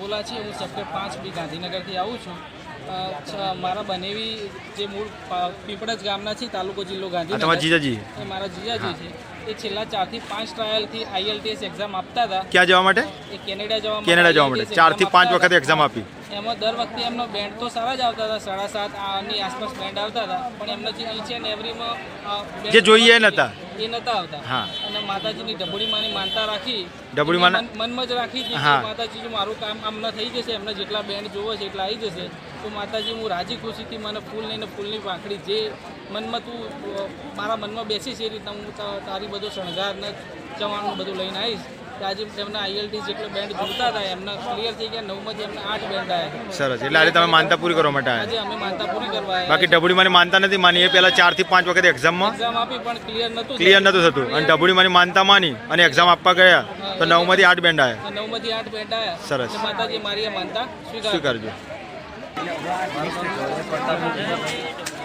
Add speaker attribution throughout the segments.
Speaker 1: નિભોલા છે હું સેક્ટર પાંચ બી ગાંધીનગરથી આવું છું. મારા બનેવી જે મૂળ પીપળજ ગામના છે તાલુકો જિલ્લો ગાંધીનગર.
Speaker 2: જીજાજી.
Speaker 1: એ મારા જીજાજી છે. એ છેલ્લા ચારથી પાંચ ટ્રાયલથી આઈએલટીએસ એક્ઝામ આપતા હતા.
Speaker 2: ક્યાં જવા માટે?
Speaker 1: એ કેનેડા જવા
Speaker 2: કેનેડા જવા માટે. ચારથી પાંચ વખત એક્ઝામ આપી.
Speaker 1: એમાં દર વખતે એમનો બેન્ડ તો સારા જ આવતા હતા સાડા સાત આની આસપાસ બેન્ડ આવતા હતા. પણ એમનો જે અહીં છે ને એવરીમાં
Speaker 2: જે જોઈએ.
Speaker 1: નહોતા. એ નતા આવતા.
Speaker 2: હા.
Speaker 1: અને માતાજીની ડબડી માની માનતા રાખી
Speaker 2: ડબડી માના-
Speaker 1: મનમાં જ રાખી કે માતાજી જો મારું કામ આમના થઈ જશે એમને જેટલા બેન્ડ જોવો છે એટલા આવી જશે તો માતાજી હું રાજી ખુશીથી મને ફૂલ લઈને ફૂલની પાંખડી જે મનમાં તું મારા મનમાં બેસી છે એ રીતના હું તારી બધો શણગાર ને જવાનું બધું લઈને આવીશ. કે આજે એમના આઈએલટી જેટલો બેન્ડ જોતા હતા એમના ક્લિયર થઈ ગયા નવમાંથી એમના આઠ બેન્ડ આવ્યા
Speaker 2: સરસ. એટલે આજે તમે માનતા પૂરી કરવા માટે
Speaker 1: આજે અમે માનતા પૂરી કરવા
Speaker 2: બાકી ડબુડી માની માનતા નથી માની એ પહેલાં ચારથી પાંચ વખત એક્ઝામમાં
Speaker 1: એક્ઝામ આપી પણ ક્લિયર નતું
Speaker 2: ક્લિયર નતું થતું. અને ડબુડી માની માનતા માની અને એક્ઝામ આપવા ગયા તો નવમાંથી આઠ બેન્ડ આવ્યા
Speaker 1: નવ આઠ બેન્ડ આવ્યા
Speaker 2: સરસ.
Speaker 1: માતાજી મારી માનતા
Speaker 2: સ્વીકારજો.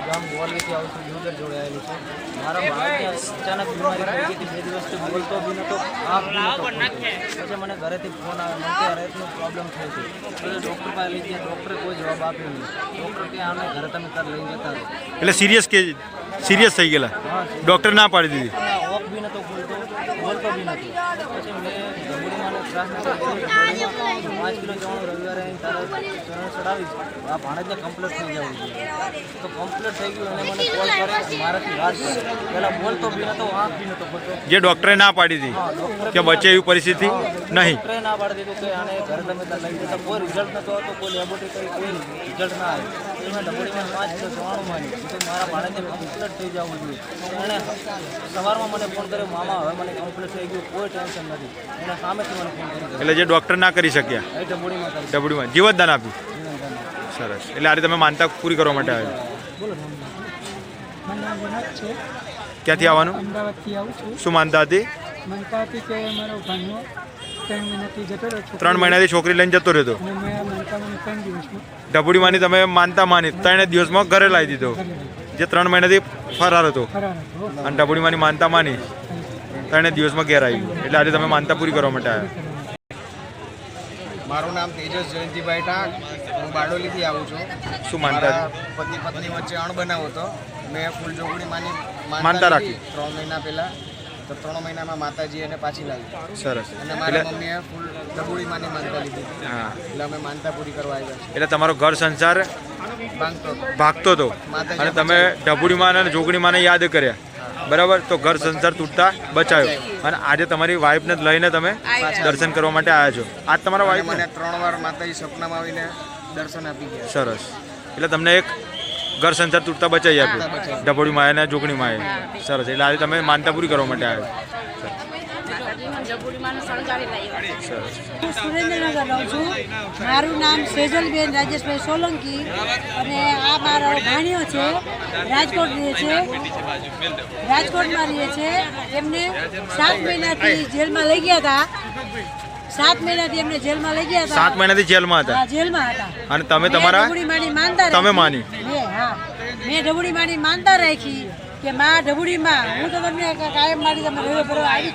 Speaker 3: ગામ બોરલીથી આવું છું યુઝર જોડાયેલું છે. મારા બાળકને અચાનક બીમારી થઈ ગઈ હતી બે દિવસથી બોલતો બી નહોતો આંખ. પછી મને ઘરેથી ફોન આવ્યો મને કે રેતનો પ્રોબ્લેમ થયો છે પછી ડૉક્ટર પાસે લઈ ગયા ડૉક્ટરે કોઈ જવાબ આપ્યો નહીં. ડૉક્ટર કે આને ઘરે તમે તાર લઈ જતા
Speaker 2: એટલે સિરિયસ કે સિરિયસ થઈ ગયેલા? ડૉક્ટર ના પાડી દીધી?
Speaker 3: ઓફ બી નહોતો બોલતો બોલતો બી નથી પછી મેં ગમડીમાં ત્રાસ નતો કર્યો. ગમડીમાં પાંચ કિલો જવાનું રવિવારે આવીને તારા ચરણ ચડાવીશ. આ ભાણેજને કમ્પ્લીટ થઈ જવું જોઈએ. તો કમ્પ્લીટ થઈ ગયું અને મને કોલ કરે મારાથી વાત કરે. પહેલાં બોલતો બી નતો આંખ બી નતો ખોલતો
Speaker 2: જે ડૉક્ટરે ના પાડી
Speaker 3: હતી
Speaker 2: કે બચે એવી પરિસ્થિતિ નહીં.
Speaker 3: ડૉક્ટરે ના પાડી દીધું કે આને ઘરે તમે લઈ જતા. કોઈ રિઝલ્ટ નતો આવતો કોઈ લેબોરેટરી કોઈ રિઝલ્ટ ના આવ્યું. તો ડબોડીમાં પાંચ કિલો જવાનું તો મારા બાળકને કમ્પ્લીટ થઈ જવું જોઈએ. એણે સવારમાં મને ફોન કર્યો મામા હવે મને કમ્પ્લીટ થઈ ગયું કોઈ ટેન્શન નથી. એના સામેથી મને ફોન કર્યો.
Speaker 2: એટલે જે ડૉક્ટર ના કરી શક્યા?
Speaker 3: ડબોડીમાં
Speaker 2: જીવતદાન આપ્યું? સરસ. એટલે આજે તમે માનતા પૂરી કરવા માટે આવ્યા? ક્યાંથી આવવાનું?
Speaker 4: અમદાવાદથી આવું છું.
Speaker 2: શું માનતા હતી?
Speaker 4: માનતા હતી કે મારો ભાઈઓ ત્રણ મહિનાથી જતો રહ્યો છોકરો
Speaker 2: ત્રણ મહિનાથી છોકરી લઈને જતો રહ્યો
Speaker 4: મનતા મને
Speaker 2: તમે માનતા માની ત્રણ દિવસમાં ઘરે લાવી દીધો. જે ત્રણ મહિનાથી ફરાર હતો.
Speaker 4: હતો
Speaker 2: અને ડબુડીમાંની માનતા માની ત્રણે દિવસમાં ઘેર આવી એટલે આજે તમે માનતા પૂરી કરવા માટે આવ્યા.
Speaker 5: મારું નામ તેજસ જયંતિભાઈ ટાંક. હું બારડોલીથી આવું છું.
Speaker 2: શું માનતા
Speaker 5: પતિ પત્ની વચ્ચે અણ બનાવો હતો. મેં ફૂલ જોગણી માની
Speaker 2: માનતા રાખી.
Speaker 5: ત્રણ મહિના પહેલા. તો ત્રણ મહિનામાં માતાજી એને પાછી લાવી.
Speaker 2: સરસ.
Speaker 5: અને મારા મમ્મીએ ફૂલ ડબુડી માની માનતા લીધી.
Speaker 2: હા.
Speaker 5: એટલે અમે માનતા પૂરી કરવા આવ્યા
Speaker 2: એટલે તમારો ઘર સંસાર ભાગતો હતો. અને તમે ડબુડીમાં અને જોગણીમાંને યાદ કર્યા. બરાબર? તો ઘર સંસાર તૂટતા બચાયો અને આજે તમારી વાઈફને લઈને તમે દર્શન કરવા માટે આવ્યા છો. આજ તમારા વાઈફ
Speaker 5: મને ત્રણ વાર માતાજી સપનામાં આવીને દર્શન આપી ગયા
Speaker 2: સરસ. એટલે તમને એક ઘર સંસાર તૂટતા બચાવી આપ્યું. ડબોડી માએ અને જોગણી માએ. સરસ. એટલે આજે તમે માનતા પૂરી કરવા માટે આવ્યા સરસ
Speaker 6: સુરેન્દ્રનગર રહું છું. મારું નામ સેજલબેન રાજેશભાઈ સોલંકી અને આ મારો ભાણિયો છે રાજકોટ રહે છે. રાજકોટમાં રહે છે. એમને સાત મહિનાથી જેલમાં લઈ ગયા હતા. સાત મહિનાથી એમને જેલમાં લઈ ગયા હતા.
Speaker 2: સાત મહિનાથી જેલમાં હતા.
Speaker 6: જેલમાં હતા.
Speaker 2: અને તમે તમારા? તમે માની?
Speaker 6: મેં હા. મેં ઢબુડી માની માનતા રાખી કે માં ઢબુડીમાં હું તો તમને કાયમ મારી તમે રવિ આવી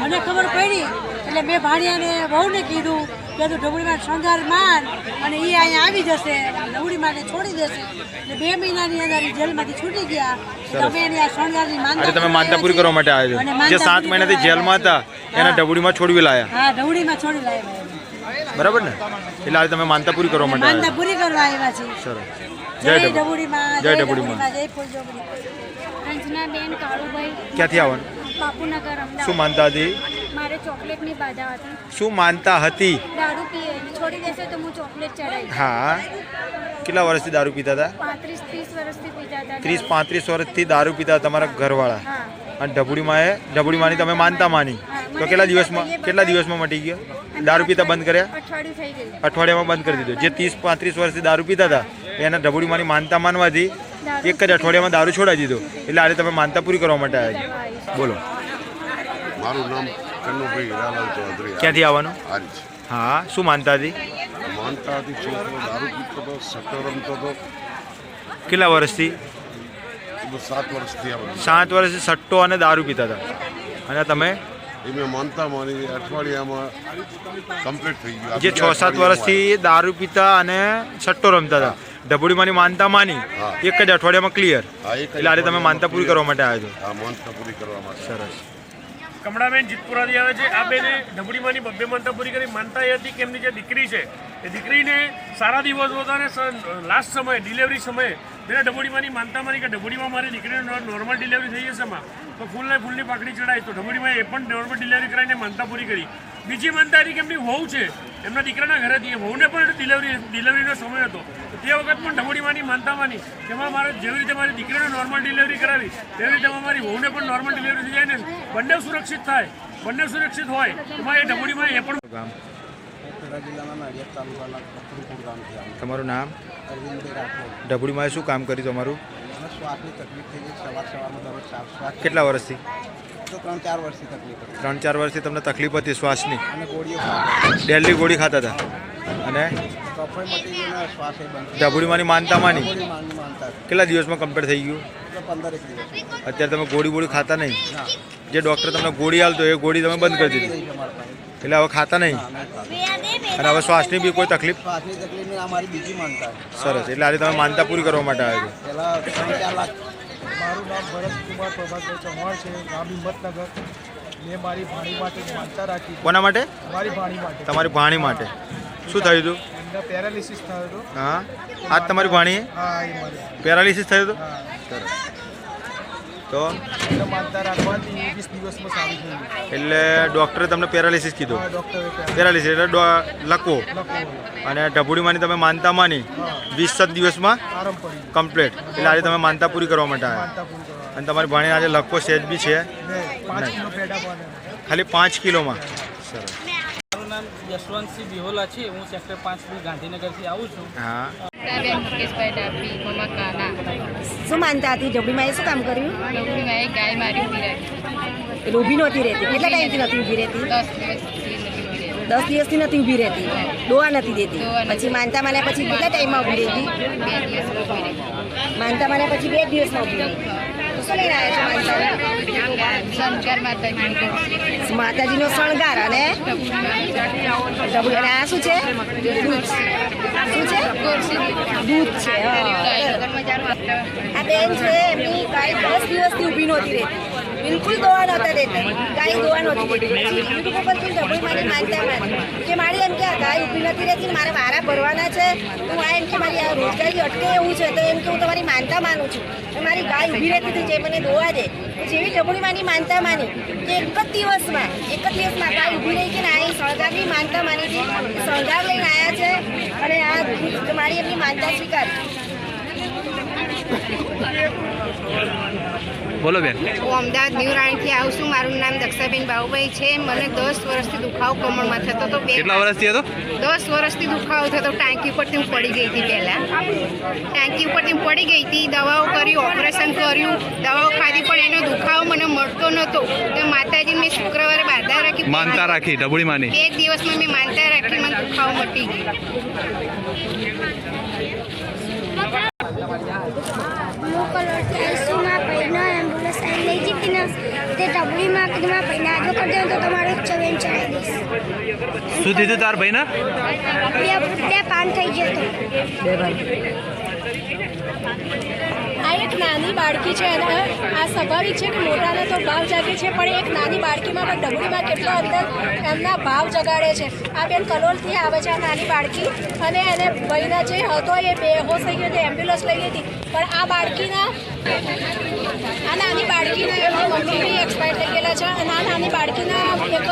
Speaker 6: મને ખબર પડી એટલે મેં ભાણિયાને વહુને કીધું કે તું ઢબુડીમાં શણગાર માન અને એ અહીંયા આવી જશે ઢબળી માટે છોડી દેશે. એટલે બે મહિનાની અંદર જેલમાંથી છૂટી ગયા. એટલે એની આ શણગારની માનતા
Speaker 2: તમે માનતા પૂરી કરવા માટે આવ્યા છો. જે સાત મહિનાથી જેલમાં હતા. એને ડબુડીમાં છોડવી લાયા.
Speaker 6: હા ઢબુડીમાં છોડી લાવ્યા
Speaker 2: બરાબર ને? એટલે આજે તમે માનતા પૂરી કરવા માટે
Speaker 6: માનતા પૂરી કરવા આવ્યા છે.
Speaker 2: સરસ.
Speaker 6: જય
Speaker 2: જય જય
Speaker 6: જય
Speaker 2: ઢબુડીમાં.
Speaker 6: ઢબુડીમાં જય ફૂલજોગડી
Speaker 7: અંજનાબેન કાળુભાઈ
Speaker 2: ક્યાંથી આવવાનું?
Speaker 7: બાપુનગર
Speaker 2: શું માનતા હતી?
Speaker 7: ચોકલેટની બાધા હતી.
Speaker 2: શું માનતા હતી?
Speaker 7: દારૂ પીએ છોડી દેશે તો હું ચોકલેટ ચડાવી
Speaker 2: હા. કેટલા વર્ષથી દારૂ પીતા હતા?
Speaker 7: પાંત્રીસ ત્રીસ વર્ષથી પીતા હતા
Speaker 2: ત્રીસ. પાંત્રીસ વર્ષથી દારૂ પીતા તમારા ઘરવાળા.
Speaker 7: અને
Speaker 2: અને ઢબુડીમાં એ ઢબુડીમાંની તમે માનતા માની? તો કેટલા દિવસમાં કેટલા દિવસમાં મટી ગયો? દારૂ પીતા બંધ કર્યા?
Speaker 7: અઠવાડિયું થઈ ગયું.
Speaker 2: અઠવાડિયામાં બંધ કરી દીધો. જે ત્રીસ પાંત્રીસ વર્ષથી દારૂ પીતા હતા એના ઢબુડીમાંની માનતા માનવાથી એક જ અઠવાડિયામાં દારૂ છોડાવી દીધો. એટલે આજે તમે માનતા પૂરી કરવા માટે આવ્યા છો. બોલો.
Speaker 8: મારું નામ કન્નુભાઈ હીરાલાલ ચૌધરી
Speaker 2: ક્યાંથી આવવાનું? હા શું માનતા હતી?
Speaker 8: માનતા હતી છોકરો દારૂ પીતો હતો સટ્ટો રમતો હતો.
Speaker 2: કેટલા વર્ષથી?
Speaker 8: સાત વર્ષથી
Speaker 2: સાત વર્ષથી સટ્ટો અને દારૂ પીતા હતા. અને તમે?
Speaker 8: એ મેં માનતા માની અઠવાડિયામાં કમ્પ્લીટ થઈ ગયું.
Speaker 2: જે છ સાત વર્ષથી દારૂ પીતા અને સટ્ટો રમતા હતા. ડબુડીમાંની માનતા માની. એક જ અઠવાડિયામાં ક્લિયર એટલે આજે તમે માનતા પૂરી કરવા માટે આવ્યા છો.
Speaker 8: માનતા પૂરી કરવા માટે.
Speaker 2: સરસ.
Speaker 9: કમળાબેન જીતપુરાથી આવે છે. આ બેને ઢબડીમાંની બબ્બે માનતા પૂરી કરી. માનતા એ હતી કે એમની જે દીકરી છે, એ દીકરીને સારા દિવસ હતા લાસ્ટ સમયે ડિલિવરી સમયે બેને ઢબુડીમાંની માનતા માની કે ઢબુડીમાં મારી દીકરીને નોર્મલ ડિલિવરી થઈ જશે માં. તો ફૂલને ફૂલની પાકડી ચડાવી. તો ઢબુડીમાં એ પણ નોર્મલ ડિલિવરી કરાવીને માનતા પૂરી કરી. બીજી માનતા હતી કે એમની વહુ છે. એમના દીકરાના ઘરેથી એ વહુને પણ ડિલિવરી ડિલિવરીનો સમય હતો. તે વખત પણ ઢબોડીમાંની માનતા માની કે એમાં મારે જેવી રીતે મારી દીકરીને નોર્મલ ડિલિવરી કરાવી, તેવી રીતે મારી વહુને પણ નોર્મલ ડિલિવરી થઈ જાય ને બંને સુરક્ષિત થાય. બંને સુરક્ષિત હોય. એમાં એ ઢબુડીમાં એ પણ
Speaker 10: ખેડા જિલ્લાના નડિયાદ તાલુકાના કપડુપુર ગામથી આવું
Speaker 2: તમારું નામ?
Speaker 10: અરવિંદભાઈ રાઠોડ.
Speaker 2: ડબુડીમાં શું કામ કર્યું તમારું?
Speaker 10: મને શ્વાસની તકલીફ થઈ ગઈ સવાર સવારમાં દરરોજ સાફ શ્વાસ
Speaker 2: કેટલા વર્ષથી?
Speaker 10: તો ત્રણ ચાર વર્ષથી તકલીફ હતી.
Speaker 2: ત્રણ ચાર વર્ષથી તમને તકલીફ હતી શ્વાસની?
Speaker 10: અને ગોળીઓ
Speaker 2: ડેલી ગોળી ખાતા હતા? અને? ડબુડીમાંની માનતા માની. કેટલા દિવસમાં કમ્પ્લીટ થઈ ગયું? અત્યારે તમે ગોળી ગોળી ખાતા નહીં? જે ડૉક્ટર તમને ગોળી આવતો એ ગોળી તમે બંધ કરી દીધી. એટલે હવે ખાતા નહીં. અને હવે શ્વાસની બી કોઈ તકલીફ?
Speaker 10: શ્વાસની તકલીફની આ મારી બીજી માનતા
Speaker 2: સરસ એટલે આજે તમે માનતા પૂરી કરવા માટે આવ્યા છો?
Speaker 10: પહેલાં ત્રણ ચાર લાખ.
Speaker 4: મારું નામ ભરતકુમાર પ્રભાતભાઈ ચૌહાણ છે ગામ હિંમતનગર. મેં મારી ભાણી માટે માનતા રાખી
Speaker 2: કોના માટે?
Speaker 4: મારી ભાણી માટે.
Speaker 2: તમારી ભાણી માટે. શું થયું હતું?
Speaker 4: એમને પેરાલિસિસ થયું હતું.
Speaker 2: હા? આજ તમારી ભાણીએ?
Speaker 4: હા
Speaker 2: પેરાલિસિસ થયું હતું?
Speaker 4: હા.
Speaker 2: તો એટલે ડૉક્ટરે તમને પેરાલિસિસ કીધું? પેરાલિસિસ એટલે
Speaker 4: લખવો.
Speaker 2: અને ડબુડીમાંની તમે માનતા માની વીસ સાત દિવસમાં કમ્પ્લીટ. એટલે આજે તમે માનતા પૂરી કરવા માટે આવ્યા. અને તમારી ભણે આજે લખવો સેજ બી છે. ખાલી પાંચ કિલોમાં. સરસ
Speaker 1: મારું નામ યશવંતસિંહ બિહોલા છે. હું સેક્ટર પાંચ ગાંધીનગરથી આવું છું.
Speaker 2: હા.
Speaker 11: બેન મુકેશભાઈ ડાભી મમા કાના
Speaker 12: શું માનતા હતી? ઝબડીમાં એ શું કામ કર્યું?
Speaker 11: ડબુડીમાં એ ગાય મારી ઊભી રાખી.
Speaker 12: એટલે ઊભી નહોતી રહેતી. કેટલા ટાઈમથી નથી ઊભી રહેતી?
Speaker 11: દસ
Speaker 12: દિવસથી નથી ઊભી રહેતી. દોવા નથી દેતી? પછી માનતા માન્યા પછી કેટલા ટાઈમમાં ઊભી રહેતી?
Speaker 11: ઊભી
Speaker 12: માનતા માન્યા પછી બે દિવસમાં ઊભી રહી તો શું લઈને આવ્યા છો માનતા?
Speaker 11: માતાજીનો
Speaker 12: શણગાર. અને? આ શું છે. શું છે દૂધ છે. આ બેન છે એમની ગાય દસ દિવસથી ઊભી નહોતી રહેતી બિલકુલ દોવા નહોતા દેતા ગાય દોવા નહોતી દેતી ઉપર તું ડબલ મારી માનતા માની. કે મારી એમ કે આ ગાય ઊભી નથી રહેતી, મારે વારા ભરવાના છે. તો આ એમ કે મારી આ રોજગારી અટકે એવું છે, તો એમ કે હું તમારી માનતા માનું છું. કે મારી ગાય ઊભી રહેતી હતી, જે મને દોવા દે. જેવી ડબડી માની માનતા માની કે એક જ દિવસમાં, એક જ દિવસમાં ગાય ઊભી રહી કે ના, એ સળગારની માનતા માની હતી. સળગાર લઈને આવ્યા છે અને આ મારી એમની માનતા સ્વીકાર.
Speaker 2: બોલો બેન.
Speaker 11: હું અમદાવાદ ન્યૂ રાણીથી આવું છું. મારું નામ દક્ષાબેન બાહુભાઈ છે. મને દસ વર્ષથી દુખાવો કમરમાં થતો હતો. બે
Speaker 2: વર્ષથી હતો?
Speaker 11: દસ વર્ષથી દુખાવો થતો. ટાંકી ઉપરથી હું પડી ગઈ હતી પહેલાં. ટાંકી ઉપરથી હું પડી ગઈ હતી. દવાઓ કરી ઓપરેશન કર્યું. દવાઓ ખાધી પણ એનો દુખાવો મને મળતો નહોતો. તો માતાજી મેં શુક્રવારે બાધા રાખી.
Speaker 2: માનતા રાખી ડબડી માની.
Speaker 11: એક દિવસમાં મેં માનતા રાખી મને દુખાવો મટી ગયો.
Speaker 13: બ્લુ કલરથી આઈસીયુમાં પહેલા એમ્બ્યુલન્સ આવી લઈ જતી ને તે ડબલીમાં કીધું ભાઈને કરી દે તો તમારો ચવેન ચડાવી દઈશ.
Speaker 2: શું તાર
Speaker 13: બે પાન થઈ જતો
Speaker 12: આ એક નાની બાળકી છે અને આ સ્વાભાવિક છે કે મોટાને તો ભાવ જાગે છે પણ એક નાની બાળકીમાં પણ ડબડીમાં કેટલો અંદર એમના ભાવ જગાડે છે. આ બેન કલોલથી આવે છે આ નાની બાળકી. અને એને ભાઈના જે હતો એ બેહોશ થઈ ગયો હતો એમ્બ્યુલન્સ લઈ ગઈ હતી. પણ આ બાળકીના આ નાની બાળકીના એમની મમ્મી બી એક્સપાયર થઈ ગયેલા છે અને આ નાની બાળકીના એક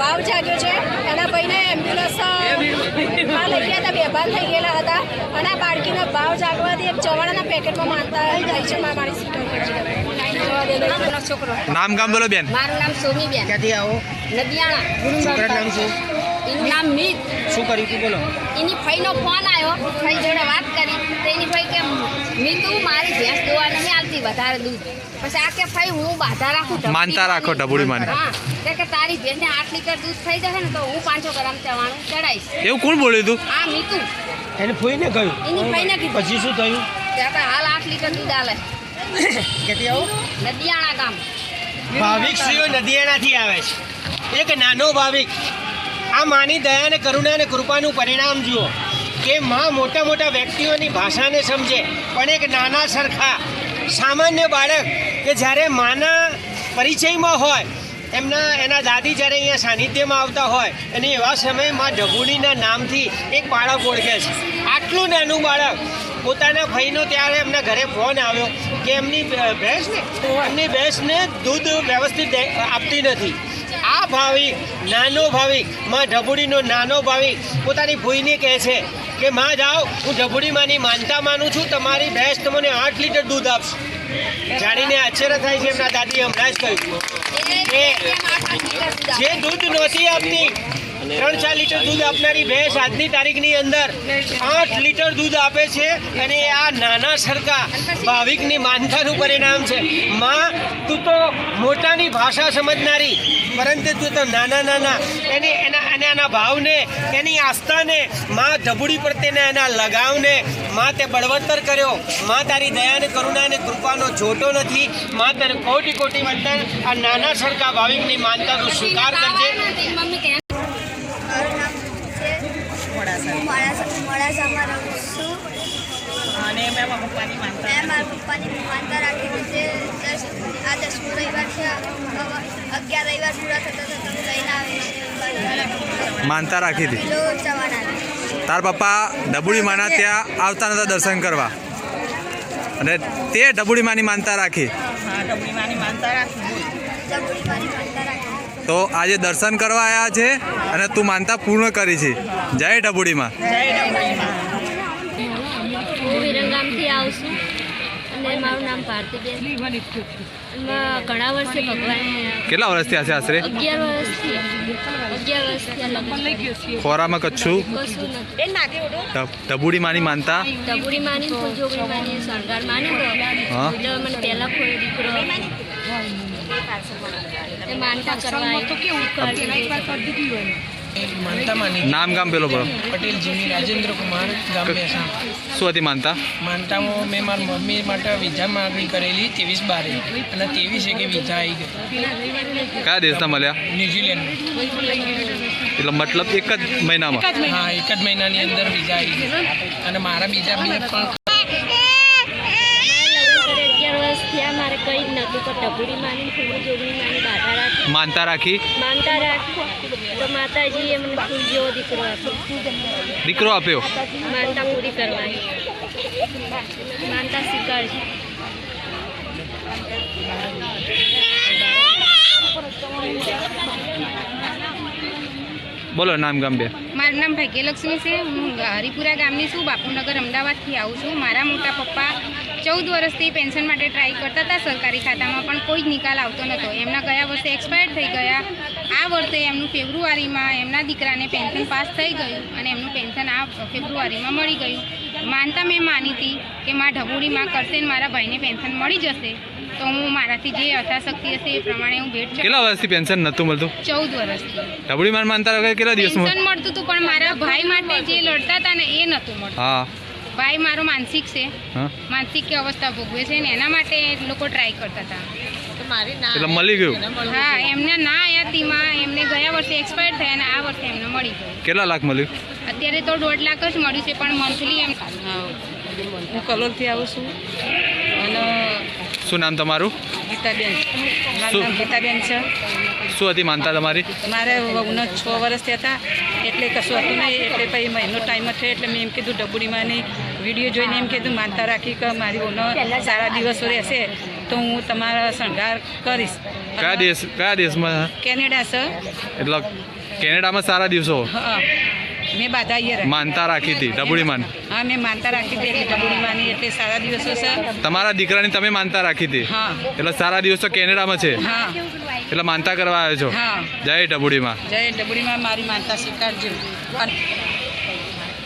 Speaker 12: ભાવ જાગ્યો છે. એના ભાઈને એમ્બ્યુલન્સમાં લઈ ગયા હતા બેભાન થઈ ગયેલા હતા. અને આ બાળકીના ભાવ જાગવાથી એક ચવાણાના પેકેટમાં માનતા જાય છે મારી સીટો છોકરો.
Speaker 2: નામ કામ બોલો બેન.
Speaker 12: મારું નામ સોમીબેન.
Speaker 10: ક્યાંથી આવો?
Speaker 12: નદિયાણા
Speaker 10: નામ શું?
Speaker 12: એનું નામ મીત.
Speaker 10: શું કર્યું તું બોલો.
Speaker 12: એની ભાઈનો ફોન આવ્યો ભાઈ જોડે વાત કરી. તો એની ભાઈ કે મીતુ મારી ભેંસ દોવા નહીં આવતી વધારે દૂધ. પછી આ કે ભાઈ હું બાધા રાખું
Speaker 2: માનતા રાખો ડબુડી માને
Speaker 12: હા. કે તારી ભેંસને આઠ લીટર દૂધ થઈ જશે ને તો હું પાંચસો ગ્રામ ચવાણું ચડાવીશ
Speaker 2: એવું કોણ બોલ્યું તું?
Speaker 12: આ મીતુ.
Speaker 10: એને ફોઈને કહ્યું.
Speaker 12: એની ફઈને કીધું.
Speaker 10: પછી શું થયું?
Speaker 12: ત્યાં હાલ આઠ લીટર દૂધ આલે.
Speaker 10: કેટલી આવું?
Speaker 12: નદિયાણા ગામ.
Speaker 10: ભાવિક શ્રીઓ નદિયાણાથી આવે છે. એક નાનો ભાવિક. આ માની દયા અને કરુણા અને કૃપાનું પરિણામ જુઓ કે માં મોટા મોટા વ્યક્તિઓની ભાષાને સમજે, પણ એક નાના સરખા, સામાન્ય બાળક કે જ્યારે માના પરિચયમાં હોય, એમના, એના દાદી જ્યારે અહીંયા સાનિધ્યમાં આવતા હોય, અને એવા સમયે માં ઢગુડીના નામથી એક બાળક ઓળખે છે. આટલું નાનું બાળક પોતાના ભાઈનો ત્યારે એમના ઘરે ફોન આવ્યો કે એમની ભેંસને એમની ભેંસને દૂધ વ્યવસ્થિત આપતી નથી. આ ભાવિક નાનો ભાવિકમાં ઢબુડીનો નાનો ભાવિક પોતાની ભૂઈને કહે છે કે માં જાઓ હું ઢબુડીમાંની માનતા માનું છું તમારી ભેંસ તમને આઠ લીટર દૂધ આપશે જાણીને આશ્ચર્ય થાય છે એમના દાદી હમણાં જ કહ્યું કે જે દૂધ નહોતી આપતી ત્રણ ચાર લીટર દૂધ આપનારી ભેંસ આજની તારીખની અંદર આઠ લીટર દૂધ આપે છે અને આ નાના સરખા ભાવિકની માનતાનું પરિણામ છે. માં, તું તો મોટાની ભાષા સમજનારી, પરંતુ તું તો નાના નાના. એની એના એના એના ભાવને, એની આસ્થાને માં જબડી પ્રત્યેના એના લગાવને માં તે બળવત્તર કર્યો. માં તારી દયાને કરુણાને કરુણા અને કૃપાનો જોટો નથી. માં તને કોટી કોટી વંદન આ નાના સરખા ભાવિકની માનતાનો સ્વીકાર કરજે
Speaker 14: મારું નામ છે હું મોડાસા મોડાસામાં રહું છું
Speaker 6: અને મેં મારા પપ્પાની માનતા
Speaker 14: મેં મારા પપ્પાની માનતા રાખી જે આ દસમો રવિવાર છે અગિયાર રવિવાર પૂરા થતા થતા હું લઈને આવીશ
Speaker 15: માનતા રાખી હતી?
Speaker 14: આવે.
Speaker 15: તાર પપ્પા ડબુડી માના ત્યાં આવતા નતા દર્શન કરવા. અને તે ડબુડી માની માનતા રાખી. તો આજે દર્શન કરવા આવ્યા છે અને તું માનતા પૂર્ણ કરી છે. જય ડબુડીમાં.
Speaker 6: જય ડબડીમાં.
Speaker 14: હું વિરંગામથી આવું છું. અને મારું નામ ભારતીબેન ઘણા વર્ષે ભગવાન
Speaker 15: કેટલા વર્ષથી હશે આશરે?
Speaker 14: અગિયાર વર્ષથી અગિયાર વર્ષથી
Speaker 15: ખોરામાં કચ્છું
Speaker 14: ધબુડી
Speaker 15: ડબુડી માની માનતા?
Speaker 14: ડબુડી માની જોગણી માની શણગાર માની તો.
Speaker 15: હા.
Speaker 14: એટલે મને પહેલા કોઈ દીકરો માનતા કરવા
Speaker 10: માનતા માની
Speaker 15: નામ ગામ પેલો બોલો.
Speaker 10: પટેલ જીમી રાજેન્દ્ર કુમાર ગામ મહેસાણ
Speaker 15: શું હતી માનતા?
Speaker 10: માનતામાં મેં મારી મમ્મી માટે વિઝા માગણી કરેલી ત્રેવીસ બારે. અને ત્રેવીસ કે વિઝા આવી ગઈ.
Speaker 15: કયા દેશના મળ્યા?
Speaker 10: ન્યુઝીલેન્ડ
Speaker 15: એટલે મતલબ એક જ મહિનામાં?
Speaker 10: હા એક જ મહિનાની અંદર વિઝા આવી ગઈ. અને મારા બીજા બે પણ
Speaker 14: અગિયાર વર્ષ થયા મારે પણ ડબુડી માની ફૂલ જોગણી માની બાધા રાખી.
Speaker 15: માનતા રાખી?
Speaker 14: માનતા રાખી. તો માતાજીએ મને ફૂલ જેવો દીકરો આપ્યો.
Speaker 15: દીકરો આપ્યો?
Speaker 14: માનતા પૂરી કરવાની. માનતા સ્વીકારજો.
Speaker 15: બોલો, નામ ગામ
Speaker 11: મારું નામ ભાગ્યલક્ષ્મી છે. હું હરિપુરા ગામની છું. બાપુનગર અમદાવાદથી આવું છું. મારા મોટા પપ્પા ચૌદ વર્ષથી પેન્શન માટે ટ્રાય કરતા હતા. સરકારી ખાતામાં પણ કોઈ જ નિકાલ આવતો નહોતો. એમના ગયા વર્ષે એક્સપાયર થઈ ગયા. આ વર્ષે એમનું ફેબ્રુઆરીમાં એમના દીકરાને પેન્શન પાસ થઈ ગયું અને એમનું પેન્શન આ ફેબ્રુઆરીમાં મળી ગયું. માનતા મેં માની હતી કે મારા ઢબુડીમાં કરશે ને મારા ભાઈને પેન્શન મળી જશે. તો હું મારાથી જે યથાશક્તિ હશે એ પ્રમાણે હું ભેટ
Speaker 15: કેટલા વર્ષથી પેન્શન નહોતું મળતું?
Speaker 11: ચૌદ વર્ષથી.
Speaker 15: ડબડી માર માનતા કેટલા દિવસ
Speaker 11: પેન્શન મળતું હતું પણ મારા ભાઈ માટે જે લડતા હતા ને એ નહોતું મળતું.
Speaker 15: હા.
Speaker 11: ભાઈ મારો માનસિક છે.
Speaker 15: માનસિક
Speaker 11: માનસિક અવસ્થા ભોગવે છે ને એના માટે લોકો ટ્રાય કરતા હતા.
Speaker 15: એટલે મળી ગયું?
Speaker 11: હા એમને ના આયાતીમાં એમને ગયા વર્ષે એક્સપાયર થયા અને આ વર્ષે એમને મળી ગયું.
Speaker 15: કેટલા લાખ મળ્યું?
Speaker 11: અત્યારે તો દોઢ લાખ જ મળ્યું છે પણ મંથલી એમ
Speaker 6: હું કલોલથી આવું છું. અને
Speaker 15: શું નામ તમારું?
Speaker 6: ગીતાબેન. મારું
Speaker 15: શું?
Speaker 6: નામ ગીતાબેન છે.
Speaker 15: શું હતી માનતા તમારી?
Speaker 6: મારે છ વર્ષ થયા હતા. એટલે કશું હતું નહીં. એટલે પછી મહિનો ટાઈમ થયો. એટલે મેં એમ કીધું ડબુડીમાંની વીડિયો જોઈને એમ કીધું માનતા રાખી કે મારી વહુનો સારા દિવસો રહેશે તો હું તમારા શણગાર કરીશ.
Speaker 15: કયા દેશ કયા દેશમાં?
Speaker 6: કેનેડા છે
Speaker 15: એટલે કેનેડામાં સારા દિવસો.
Speaker 6: હા. મેં બાધા અહીંયા
Speaker 15: માનતા રાખી હતી ડબુડી માન.
Speaker 6: હા મેં માનતા રાખી હતી એટલે એટલે સારા દિવસો છે
Speaker 15: તમારા દીકરાની તમે માનતા રાખી હતી?
Speaker 6: હા.
Speaker 15: એટલે સારા દિવસો કેનેડામાં છે?
Speaker 6: હા.
Speaker 15: એટલે માનતા કરવા આવ્યો છો?
Speaker 6: હા.
Speaker 15: જય ડબુડીમાં.
Speaker 6: જય ડબુડીમાં મારી માનતા સ્વીકારજો.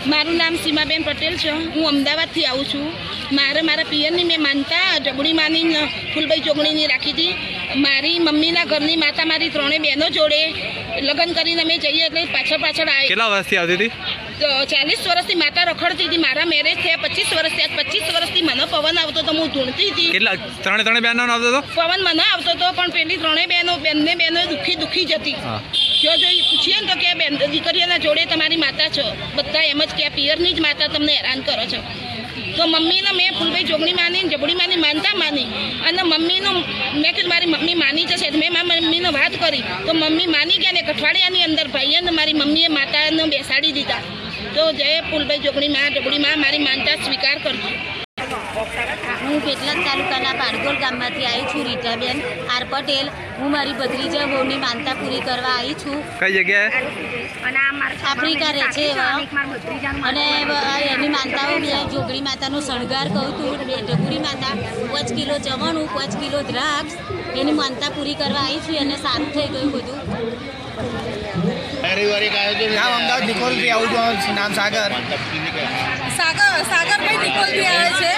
Speaker 16: મારું નામ સીમાબેન પટેલ છે. હું અમદાવાદથી આવું છું. મારે મારા પિયરની મેં માનતા ઢબુડી માની ફૂલભાઈ ચોગણીની રાખી હતી. મારી મમ્મીના ઘરની માતા મારી ત્રણેય બહેનો જોડે લગ્ન કરીને અમે જઈએ એટલે પાછળ પાછળ આવી
Speaker 15: કેટલા વર્ષથી આવતી હતી?
Speaker 16: ચાલીસ વર્ષથી માતા રખડતી હતી મારા મેરેજ થયા પચીસ વર્ષ થયા પચીસ વર્ષથી મને પવન આવતો તો હું ધૂણતી હતી.
Speaker 2: કેટલા ત્રણે ત્રણે બહેનો આવતો હતો
Speaker 16: પવન મને આવતો હતો પણ પેલી ત્રણેય બહેનો બંને બહેનો દુઃખી દુઃખી જતી જો જો પૂછીએ ને તો કે બેન દીકરીઓના જોડે તમારી માતા છો બધા એમ જ કે આ પિયરની જ માતા તમને હેરાન કરો છો. તો મમ્મીને મેં ફૂલભાઈ જોગણી માની જબડી માની માનતા માની. અને મમ્મીનું મેં કીધું મારી મમ્મી માની જશે. મેં મારી મમ્મીને વાત કરી. તો મમ્મી માની ગયા ને એક અઠવાડિયાની અંદર ભાઈએ ને મારી મમ્મીએ માતાને બેસાડી દીધા. તો જય ફૂલભાઈ જોગણી માં જબડી માં મારી માનતા સ્વીકાર કરજો.
Speaker 14: હું પેટલાદ તાલુકાના પારગોલ ગામમાંથી આવી છું રીટાબેન આર પટેલ. હું મારી ભત્રીજા બહુની માનતા પૂરી કરવા આવી છું.
Speaker 2: કઈ જગ્યાએ?
Speaker 14: આફ્રિકા રહે છે. અને એની માનતાઓ બે જોગણી માતાનો શણગાર કહું તું બે ઢગુરી માતા પાંચ કિલો જમણું પાંચ કિલો દ્રાક્ષ એની માનતા પૂરી કરવા આવી છું અને સારું થઈ ગયું બધું.
Speaker 10: ગામ અમદાવાદ નિકોલથી આવું છું. નામ સાગર.
Speaker 6: સાગર સાગરભાઈ નિકોલથી આવે છે.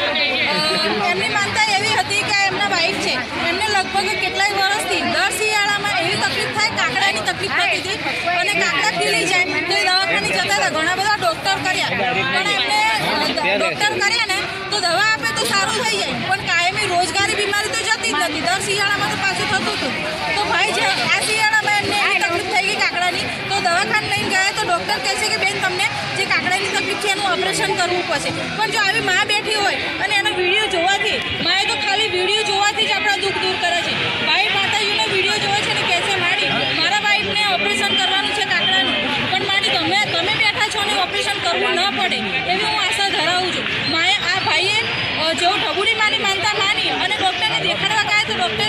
Speaker 6: એમની માનતા એવી હતી કે એમના વાઈફ છે. એમને લગભગ કેટલાય વર્ષથી દર શિયાળામાં એવી તકલીફ થાય કાકડાની તકલીફ થતી હતી અને કાકડા ખીલી જાય. તો દવાખાને જતા હતા. ઘણા બધા ડૉક્ટર કર્યા. પણ એમને ડૉક્ટર કર્યા ને તો દવા આપે તો સારું થઈ જાય. પણ કાયમી રોજગારી બીમારી તો જતી જ નથી. દર શિયાળામાં તો પાછું થતું હતું. તો ભાઈ છે આ શિયાળામાં એમને એવી તકલીફ થઈ દવાખાને લઈને ગયા તો ડૉક્ટર કહે છે કે, બેન, તમને જે કાકડાની તકલીફ છે, એનું ઓપરેશન કરવું પડશે. પણ જો આવી મા બેઠી હોય અને એનો વીડિયો જોવાથી, માએ તો ખાલી વીડિયો જોવાથી જ આપણા દુઃખ દૂર કરે છે. ભાઈ માતાજીનો વીડિયો જોવે છે ને કહે છે માડી મારા વાઈફને ઓપરેશન કરવાનું છે કાકડાનું પણ મારી તમે તમે બેઠા છો ને ઓપરેશન કરવું ન પડે, એવી હું આશા ધરાવું છું. માએ આ ભાઈએ જેવું જેવો માની, માનતા માની અને ડૉક્ટરને દેખાડવા ગયા તો ડૉક્ટરે